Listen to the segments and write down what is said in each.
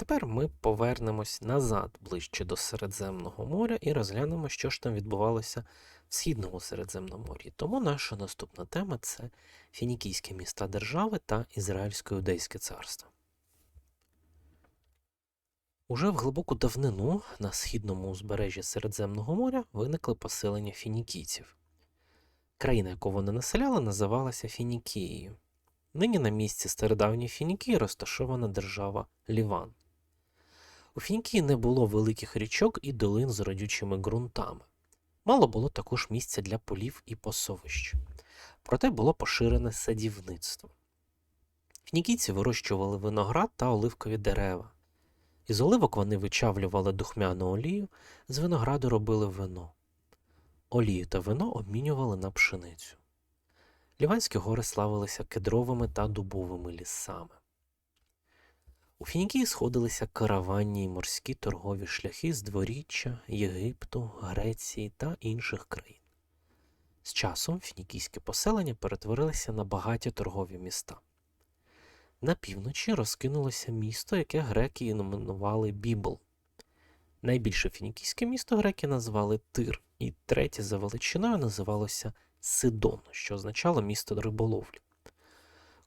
Тепер ми повернемось назад ближче до Середземного моря і розглянемо, що ж там відбувалося в Східному Середземномор'ї. Тому наша наступна тема це фінікійські міста держави та Ізраїльсько-Юдейське царство. Уже в глибоку давнину на східному узбережжі Середземного моря виникли поселення фінікійців. Країна, яку вони населяли, називалася Фінікією. Нині на місці стародавньої Фінікії розташована держава Ліван. У Фінікії не було великих річок і долин з родючими ґрунтами. Мало було також місця для полів і пасовищ. Проте було поширене садівництво. Фінікійці вирощували виноград та оливкові дерева. Із оливок вони вичавлювали духмяну олію, з винограду робили вино. Олію та вино обмінювали на пшеницю. Ліванські гори славилися кедровими та дубовими лісами. У Фінікії сходилися караванні й морські торгові шляхи з дворіччя, Єгипту, Греції та інших країн. З часом фінікійські поселення перетворилися на багаті торгові міста. На півночі розкинулося місто, яке греки іменували Бібл. Найбільше фінікійське місто греки назвали Тир, і третє за величиною називалося Сидон, що означало місто риболовлі.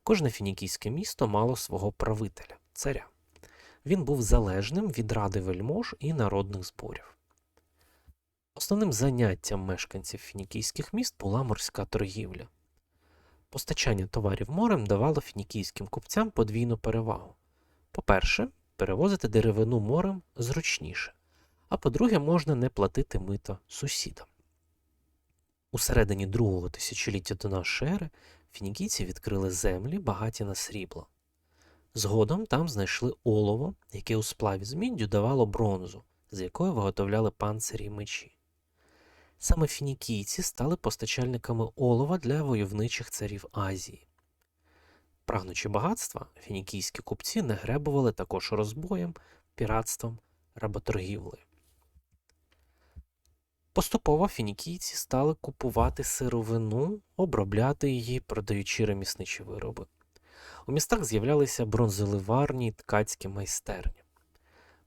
Кожне фінікійське місто мало свого правителя, царя. Він був залежним від ради вельмож і народних зборів. Основним заняттям мешканців фінікійських міст була морська торгівля. Постачання товарів морем давало фінікійським купцям подвійну перевагу. По-перше, перевозити деревину морем зручніше, а по-друге, можна не платити мито сусідам. У середині другого тисячоліття до нашої ери фінікійці відкрили землі, багаті на срібло. Згодом там знайшли олово, яке у сплаві з міддю давало бронзу, з якої виготовляли панцирі й мечі. Саме фінікійці стали постачальниками олова для войовничих царів Азії. Прагнучи багатства, фінікійські купці не гребували також розбоєм, піратством, работоргівлею. Поступово фінікійці стали купувати сировину, обробляти її, продаючи ремісничі вироби. У містах з'являлися бронзоливарні ткацькі майстерні.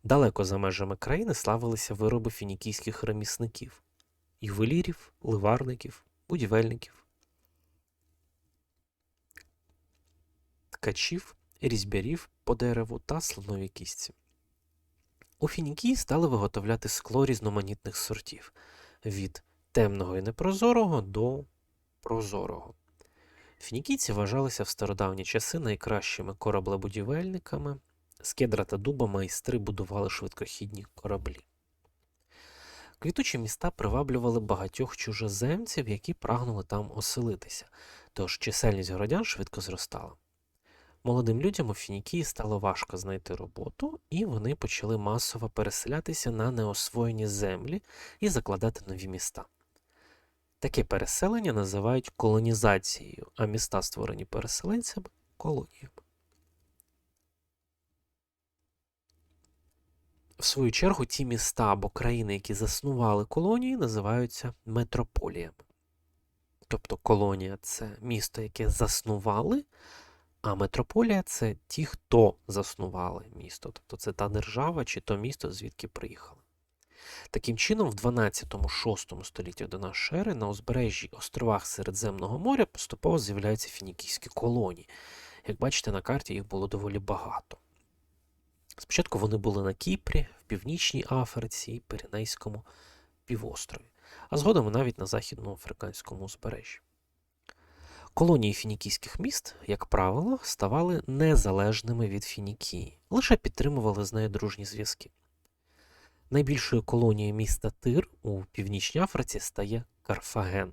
Далеко за межами країни славилися вироби фінікійських ремісників ювелірів, ливарників, будівельників, ткачів, різьбярів по дереву та слоновій кістці. У Фінікії стали виготовляти скло різноманітних сортів від темного і непрозорого до прозорого. Фінікійці вважалися в стародавні часи найкращими кораблебудівельниками, з кедра та дуба майстри будували швидкохідні кораблі. Квітучі міста приваблювали багатьох чужоземців, які прагнули там оселитися, тож чисельність городян швидко зростала. Молодим людям у Фінікії стало важко знайти роботу, і вони почали масово переселятися на неосвоєні землі і закладати нові міста. Таке переселення називають колонізацією, а міста, створені переселенцями колоніями. В свою чергу, ті міста або країни, які заснували колонії, називаються метрополіями. Тобто колонія це місто, яке заснували, а метрополія це ті, хто заснували місто. Тобто це та держава чи то місто, звідки приїхали. Таким чином, в 12-6 столітті до нашої ери на узбережжі островах Середземного моря поступово з'являються фінікійські колонії. Як бачите, на карті їх було доволі багато. Спочатку вони були на Кіпрі, в Північній Африці і Піренейському півострові, а згодом навіть на західноафриканському узбережжі. Колонії фінікійських міст, як правило, ставали незалежними від Фінікії, лише підтримували з нею дружні зв'язки. Найбільшою колонією міста Тир у Північній Африці стає Карфаген.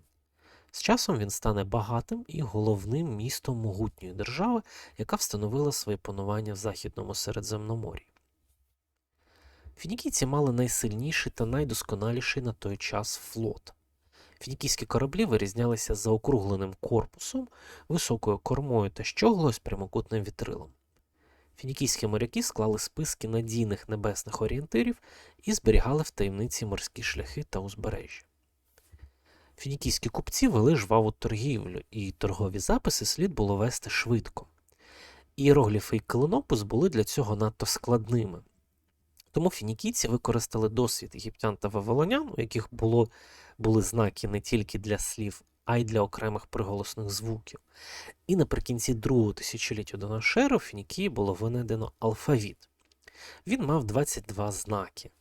З часом він стане багатим і головним містом могутньої держави, яка встановила своє панування в Західному Середземномор'ї. Фінікійці мали найсильніший та найдосконаліший на той час флот. Фінікійські кораблі вирізнялися заокругленим корпусом, високою кормою та щоглою з прямокутним вітрилом. Фінікійські моряки склали списки надійних небесних орієнтирів і зберігали в таємниці морські шляхи та узбережжя. Фінікійські купці вели жваву торгівлю, і торгові записи слід було вести швидко. Іерогліфи і клинопис були для цього надто складними. Тому фінікійці використали досвід єгиптян та вавилонян, у яких було, були знаки не тільки для слів, а й для окремих приголосних звуків. І наприкінці другого тисячоліття до нашої ери в Фінікії було винайдено алфавіт. Він мав 22 знаки.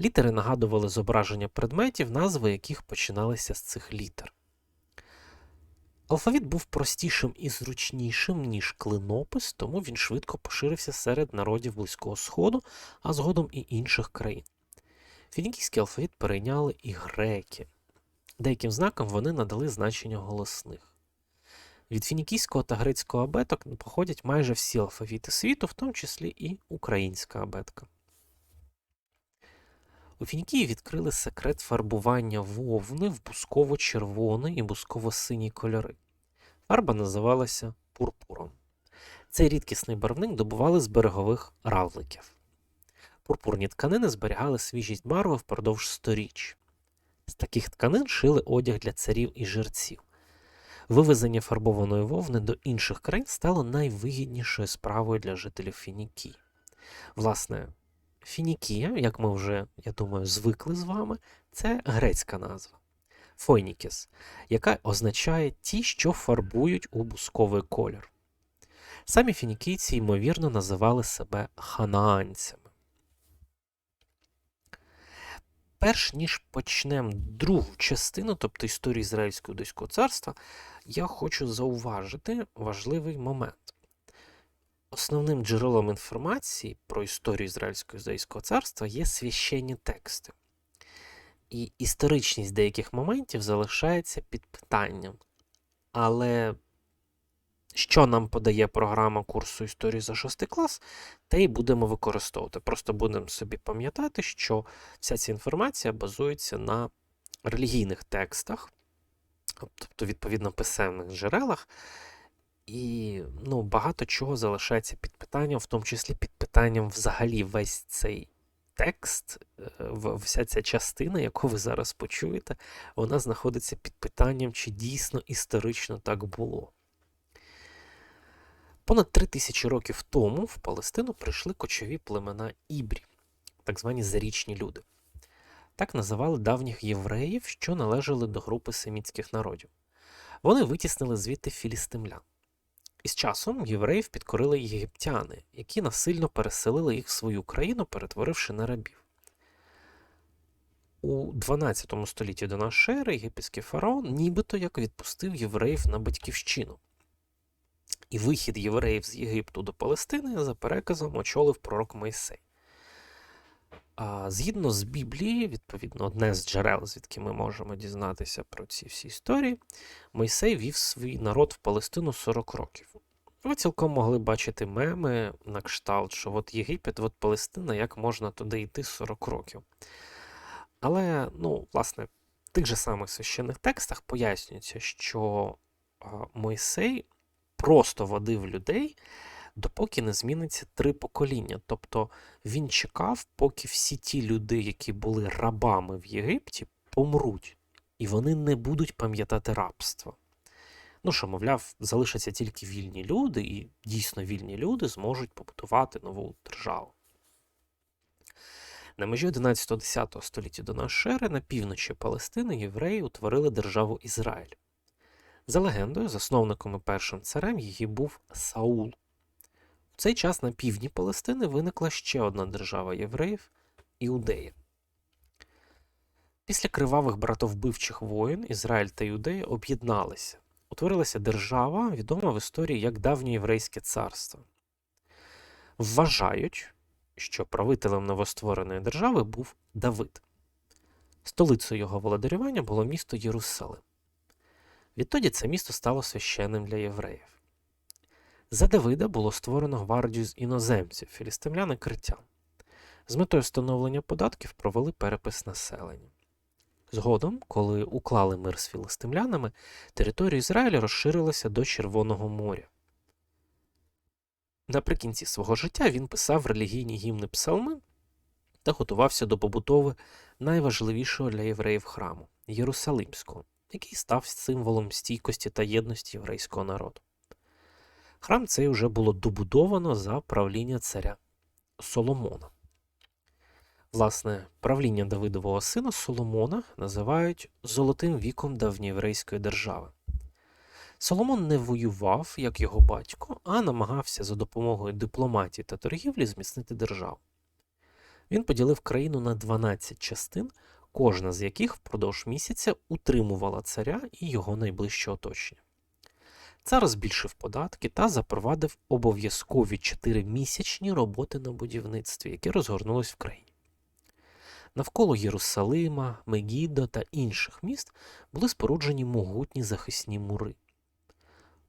Літери нагадували зображення предметів, назви яких починалися з цих літер. Алфавіт був простішим і зручнішим, ніж клинопис, тому він швидко поширився серед народів Близького Сходу, а згодом і інших країн. Фінікійський алфавіт перейняли і греки. Деяким знакам вони надали значення голосних. Від фінікійського та грецького абеток походять майже всі алфавіти світу, в тому числі і українська абетка. У Фінікії відкрили секрет фарбування вовни в бусково-червоний і бусково-синій кольори. Фарба називалася пурпуром. Цей рідкісний барвник добували з берегових равликів. Пурпурні тканини зберігали свіжість барви впродовж сторіч. З таких тканин шили одяг для царів і жерців. Вивезення фарбованої вовни до інших країн стало найвигіднішою справою для жителів Фінікії. Власне, Фінікія, як ми вже, я думаю, звикли з вами, це грецька назва Фойнікіс, яка означає ті, що фарбують у бусковий колір. Самі фінікійці, ймовірно, називали себе ханаанцями. Перш ніж почнемо другу частину, тобто історію Ізраїльського Юдейського царства, я хочу зауважити важливий момент. Основним джерелом інформації про історію Ізраїльського Юдейського царства є священні тексти. І історичність деяких моментів залишається під питанням. Але що нам подає програма курсу історії за 6 клас, те й будемо використовувати. Просто будемо собі пам'ятати, що вся ця інформація базується на релігійних текстах, тобто, відповідно, писемних джерелах. І ну, багато чого залишається під питанням, в тому числі під питанням взагалі весь цей текст, е, вся ця частина, яку ви зараз почуєте, вона знаходиться під питанням, чи дійсно історично так було. Понад три тисячі років тому в Палестину прийшли кочові племена Ібрі, так звані зарічні люди. Так називали давніх євреїв, що належали до групи семітських народів. Вони витіснили звідти філістимлян. І з часом євреїв підкорили єгиптяни, які насильно переселили їх в свою країну, перетворивши на рабів. У 12 столітті до нашої ери єгипетський фараон нібито як відпустив євреїв на батьківщину. І вихід євреїв з Єгипту до Палестини за переказом очолив пророк Мойсей. А Згідно з Біблії, відповідно, одне з джерел, звідки ми можемо дізнатися про ці всі історії, Мойсей вів свій народ в Палестину 40 років. Ви цілком могли бачити меми на кшталт, що от Єгипет, от Палестина, як можна туди йти 40 років. Але, ну, власне, в тих же самих священних текстах пояснюється, що Мойсей просто водив людей допоки не зміниться три покоління. Тобто він чекав, поки всі ті люди, які були рабами в Єгипті, помруть, і вони не будуть пам'ятати рабство. Ну що, мовляв, залишаться тільки вільні люди, і дійсно вільні люди зможуть побудувати нову державу. На межі 11-10 століття до нашої ери на півночі Палестини євреї утворили державу Ізраїль. За легендою, засновником і першим царем її був Саул. В цей час на півдні Палестини виникла ще одна держава євреїв Іудея. Після кривавих братовбивчих воїн Ізраїль та Іудея об'єдналися. Утворилася держава, відома в історії як давнє єврейське царство. Вважають, що правителем новоствореної держави був Давид. Столицею його володарювання було місто Єрусалим. Відтоді це місто стало священним для євреїв. За Давида було створено гвардію з іноземців, філістимляни криття. З метою встановлення податків провели перепис населення. Згодом, коли уклали мир з філистимлянами, територія Ізраїля розширилася до Червоного моря. Наприкінці свого життя він писав релігійні гімни псалми та готувався до побудови найважливішого для євреїв храму Єрусалимського, який став символом стійкості та єдності єврейського народу. Храм цей вже було добудовано за правління царя Соломона. Власне, правління Давидового сина Соломона називають золотим віком давньоєврейської держави. Соломон не воював, як його батько, а намагався за допомогою дипломатії та торгівлі зміцнити державу. Він поділив країну на 12 частин, кожна з яких впродовж місяця утримувала царя і його найближче оточення. Цар збільшив податки та запровадив обов'язкові 4-місячні роботи на будівництві, які розгорнулись в країні. Навколо Єрусалима, Мегідо та інших міст були споруджені могутні захисні мури.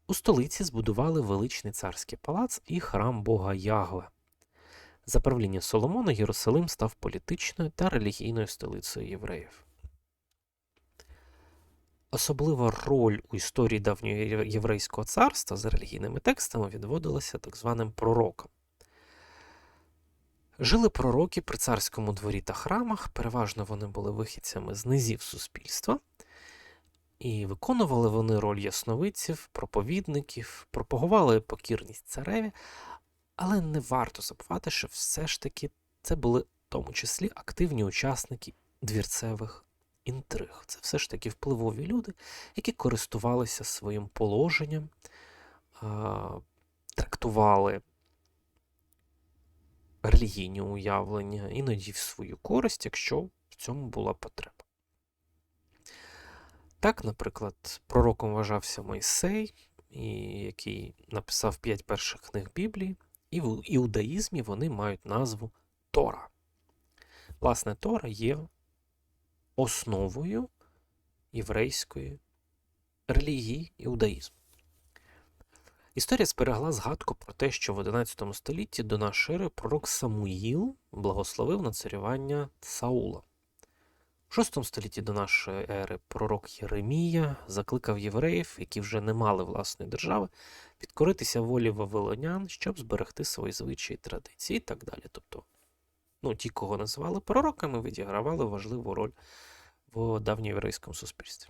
У столиці збудували величний царський палац і храм Бога Ягве. За правління Соломона Єрусалим став політичною та релігійною столицею євреїв. Особлива роль у історії давнього єврейського царства за релігійними текстами відводилася так званим пророкам. Жили пророки при царському дворі та храмах, переважно вони були вихідцями з низів суспільства, і виконували вони роль ясновидців, проповідників, пропагували покірність цареві, але не варто забувати, що все ж таки це були в тому числі активні учасники двірцевих інтриг. Це все ж таки впливові люди, які користувалися своїм положенням, трактували релігійні уявлення, іноді в свою користь, якщо в цьому була потреба. Так, наприклад, пророком вважався Мойсей, який написав п'ять перших книг Біблії, і в іудаїзмі вони мають назву Тора. Власне, Тора є основою єврейської релігії іудаїзму. Історія зберегла згадку про те, що в 11 столітті до нашої ери пророк Самуїл благословив на царювання Саула. В 6 столітті до нашої ери пророк Єремія закликав євреїв, які вже не мали власної держави, підкоритися волі вавилонян, щоб зберегти свої звичаї традиції і так далі. Тобто, ну, ті, кого називали пророками, відігравали важливу роль в давньоєврейському суспільстві.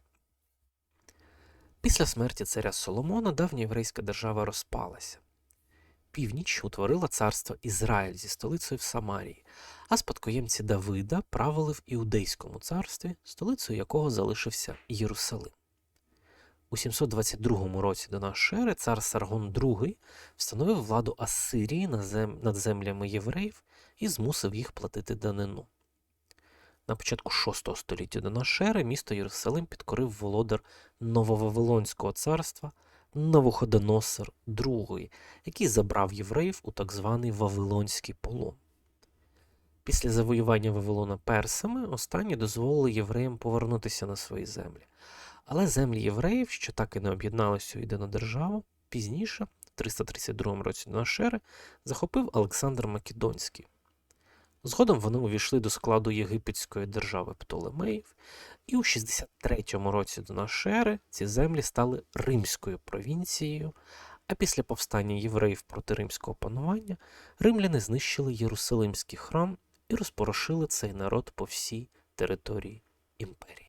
Після смерті царя Соломона давня єврейська держава розпалася. Північ утворила царство Ізраїль зі столицею в Самарії, а спадкоємці Давида правили в Іудейському царстві, столицею якого залишився Єрусалим. У 722 році до нашої ери цар Саргон II встановив владу Ассирії над землями євреїв і змусив їх платити данину. На початку VI століття до нашої ери місто Єрусалим підкорив володар Нововавилонського царства Новоходоносор II, який забрав євреїв у так званий Вавилонський полон. Після завоювання Вавилона персами останні дозволили євреям повернутися на свої землі. Але землі євреїв, що так і не об'єдналися у єдину державу, пізніше, в 332 році до нашої ери, захопив Олександр Македонський. Згодом вони увійшли до складу єгипетської держави Птолемеїв, і у 63-му році до нашої ці землі стали римською провінцією, а після повстання євреїв проти римського панування римляни знищили Єрусалимський храм і розпорошили цей народ по всій території імперії.